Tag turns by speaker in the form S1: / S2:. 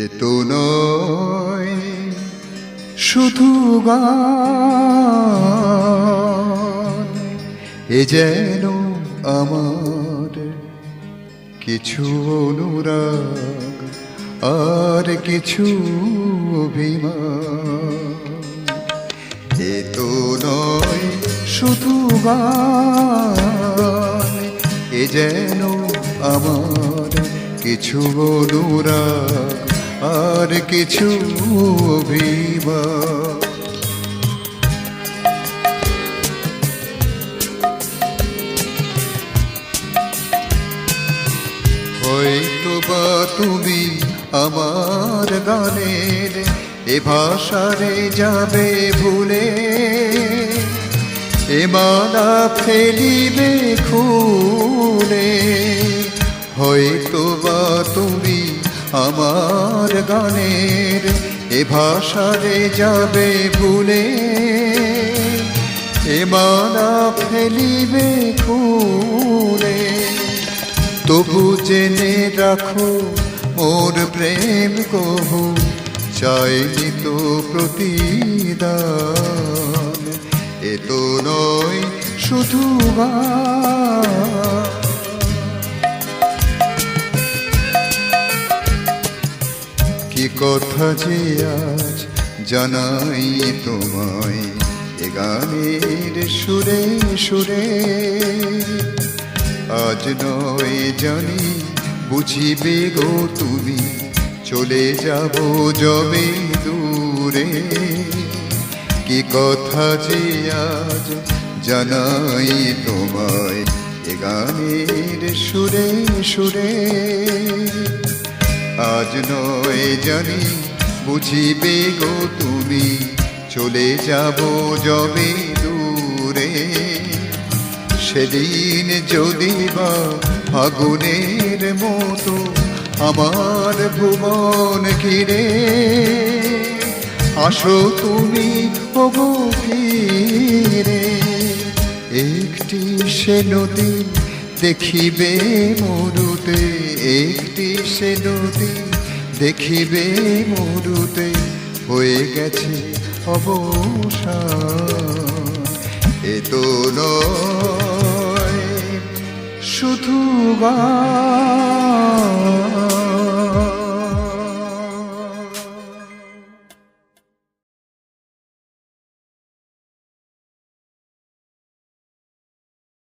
S1: এ তো নয়, শুধু এ যেন আমার কিছু অনুরাগ, আর কিছু অভিমান। এ তো নয়, শুধু এ যেন আমার কিছু অনুরাগ আর কিছু অভিমান হয়তো বা তুমি আমার গানের এ ভাষারে যাবে ভুলে। এ মালা ফেলিবে খুলে। হয়তো বা তুমি আমার গানের এ ভাষারে যাবে ভুলে। এ মালা ফেলিবে খুলে। তবু জেনে রাখো, মোর প্রেম কহু, চাইনি তো প্রতিদান। এ তো নয় শুধু গান। কথা যে আজ জানাই তোমায়, এ গানের সুরে সুরে। আজ নয় জানি বুঝিবে গো তুমি, চলে যাব যবে দূরে। কি কথা যে আজ জানাই তোমায়, এ গানের সুরে সুরে। আজ নয় জানি, বুঝিবে গো তুমি, চলে যাব যবে দূরে। সেদিন যদি বা ফাগুনের মতো আমার ভুবন ঘিরে, আসো তুমি হব ফিরে। একটি সে নদী দেখিবে মরুতে একটি সে নদী। দেখিবে মরুতে হয়ে গেছে অবসান। এ নয় শুধু গান